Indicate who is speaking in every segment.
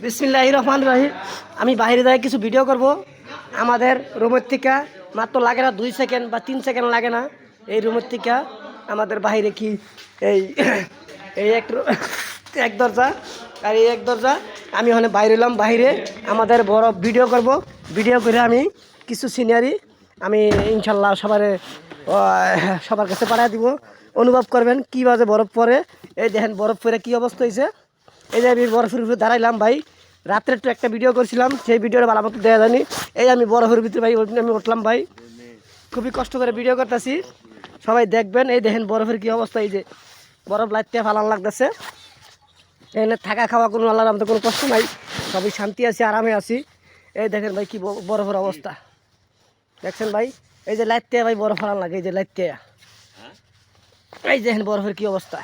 Speaker 1: বিসমিল্লাহ রহমান রাহিম। আমি বাইরে যাই কিছু ভিডিও করব। আমাদের রুমের থেকে মাত্র লাগে না দুই সেকেন্ড বা তিন সেকেন্ড লাগে না। এই রুমের থেকে আমাদের বাইরে কি এই এই এক এক দরজা আর এই এক দরজা। আমি ওখানে বাইরে এলাম, বাইরে আমাদের বড় ভিডিও করব। ভিডিও করে আমি কিছু সিনারি আমি ইনশাল্লাহ সবার সবার কাছে পাঠিয়ে দিব। অনুভব করবেন কী বাজে বরফ পরে। এই দেখেন বরফ পরে কী অবস্থা হয়েছে এই যে আমি বরফের উপরে দাঁড়াইলাম ভাই, রাত্রে একটু একটা ভিডিও করছিলাম, সেই ভিডিওটা ভালো মতো দেওয়া জানি এই আমি বরফের ভিতরে ভাই আমি উঠলাম ভাই। খুবই কষ্ট করে ভিডিও করতেছি। সবাই দেখবেন, এই দেখেন বরফের কি অবস্থা, এই যে বরফ লাইতে ফালান লাগতেছে। এখানে থাকা খাওয়া কোনো আল্লাহর আমাদের কোনো কষ্ট নাই, সবই শান্তি আছি, আরামে আছি। এই দেখেন ভাই কি বরফের অবস্থা। দেখছেন ভাই? এই যে লাইতে ভাই বরফ ফালান লাগে, এই যে লাইতে এই দেখেন বরফের কি অবস্থা।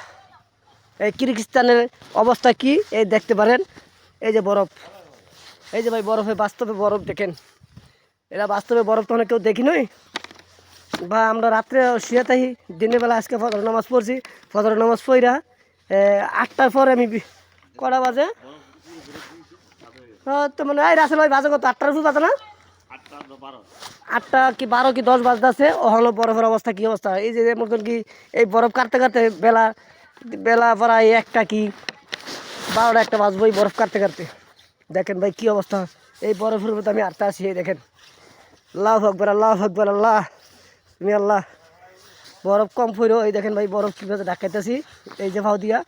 Speaker 1: এই কিরগিস্তানের অবস্থা কি? এই দেখতে পারেন। এই যে বরফ। এই যে ভাই, বরফে বাস্তবে বরফ দেখেন। এরা বাস্তবে বরফ তো অনেক কেউ দেখি নই। বা আমরা রাত্রে শুয়ে থাকি দিনের বেলা আজকে ফজর নামাজ পড়ছি। ফজর নামাজ পড়া আটটার পরে আমি কটা বাজে? তো মানে এই রাসেল ভাই বাজে কত? আটটার উপর বাজে না? আটটা কি বারো কি দশ বাজতেছে? ও হলো বরফের অবস্থা কি অবস্থা? এই যে মতন কি এই বরফ কাটতে কাটতে বেলা বেলা প্রায় একটা কি বারোটা একটা বাজবো এই বরফ কাটতে কাটতে। দেখেন ভাই কি অবস্থা। এই বরফের মধ্যে আমি আটটা এই দেখেন। আল্লাহ আকবর আল্লাহ আকবর, আল্লাহ। তুমি আল্লাহ। বরফ কম ফুরো এই দেখেন ভাই বরফ কীভাবে ডাকাইতেছি এই যে ভাও দিয়া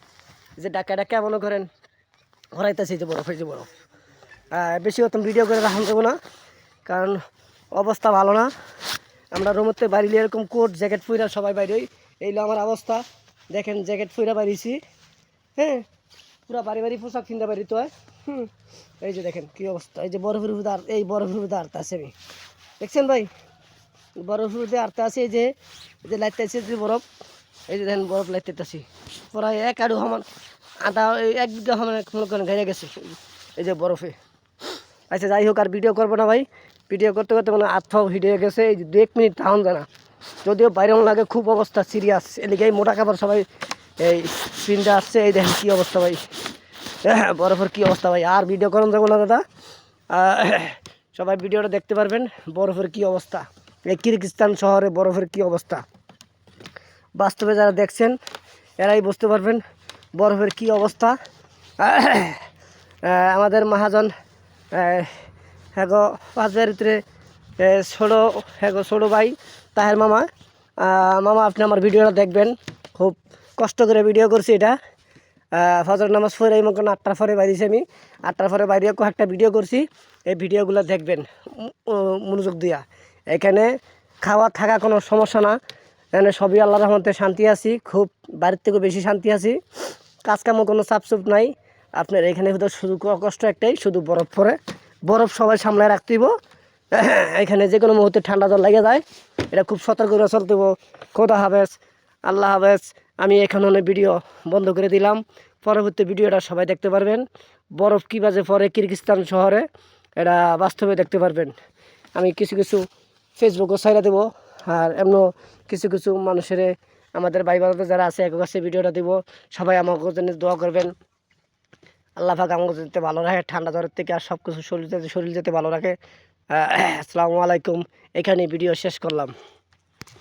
Speaker 1: যে ডাকা ডাকা মনে করেন হরাইতেছি যে বরফ, এই যে বরফ। বেশি হতাম ভিডিও করে রাখান দেবো না, কারণ অবস্থা ভালো না। আমরা রুমতে বাড়িলে এরকম কোট, জ্যাকেট ফুইরা সবাই বাইরে। এই আমার অবস্থা। দেখেন জ্যাকেট ফুইরা বাড়িছি হ্যাঁ? পুরা বাড়ি বাড়ি পোশাক কিনতে পারি তো হুম। এই যে দেখেন কি অবস্থা, এই যে বরফের উপরে এই বরফের উপরে আরতে আছে আমি। দেখছেন ভাই? বরফের উপরে আরতে আছে, এই যে এই যে লাইতে আছে যে বরফ। এই যে দেখেন বরফ লাইতে আছি। প্রায় এক আড়ু সমান আধা এক বিঘা সমান মনে ঘেরে গেছে, এই যে বরফে। আচ্ছা যাই হোক, আর ভিডিও করব না ভাই। ভিডিও করতে করতে মানে হাত ফাও হিটে গেছে, এই যে দু এক মিনিট তাহন জানা। যদিও বাইরে লাগে খুব অবস্থা সিরিয়াস এদিকে এই মোটা কাপড় সবাই এই সিনটা আসছে এই দেখেন কী অবস্থা ভাই। হ্যাঁ, বরফের কী অবস্থা ভাই। আর ভিডিও করেন যাব না দাদা। সবাই ভিডিওটা দেখতে পারবেন বরফের কী অবস্থা। এই কিরগিস্তান শহরে বরফের কী অবস্থা। বাস্তবে যারা দেখছেন এরাই বুঝতে পারবেন বরফের কী অবস্থা। আমাদের মহাজন হ্যাগো পাঁচ ভিতরে ছোটো হ্যাগো ছোটো ভাই তাহের মামা মামা, আপনি আমার ভিডিওটা দেখবেন। খুব কষ্ট করে ভিডিও করছি এটা। ফজর নামাজ পড়ে এই মতন আটটার পরে বাইরেছি আমি। আটটার পরে বাইরে কয়েকটা ভিডিও করছি। এই ভিডিওগুলো দেখবেন মনোযোগ দিয়া। এখানে খাওয়া থাকা কোনো সমস্যা না। এখানে সবই আল্লাহ রহমতে শান্তি আছি। খুব বাড়ির থেকেও বেশি শান্তি আছি। কাজকামও কোনো চাপচুপ নাই। আপনার এখানে শুধু কষ্ট একটাই, শুধু বরফ পরে। বরফ সবাই সামলায় রাখতে হইব এখানে যে কোনো মুহূর্তে ঠান্ডা জল লেগে যায়, এটা খুব সতর্ক করে চলতে খোদা হাফেজ, আল্লাহ হাফেজ। আমি এখানে ভিডিও বন্ধ করে দিলাম। পরবর্তী ভিডিওটা সবাই দেখতে পারবেন। বরফ কী বাজে পরে কিরগিস্তান শহরে, এটা বাস্তবে দেখতে পারবেন। আমি কিছু কিছু ফেসবুকও ছাইরা দেবো, আর এমন কিছু কিছু মানুষের, আমাদের ভাই বান্ধব যারা আছে, এক কাছে ভিডিওটা দিব। সবাই আমাকে জন্য দোয়া করবেন। আল্লাহ পাক আমাকে যাতে ভালো রাখে, ঠান্ডা জ্বরের থেকে আর সব কিছু শরীর যাতে শরীর যাতে ভালো রাখে। আসসালামু আলাইকুম। এখানে ভিডিও শেষ করলাম।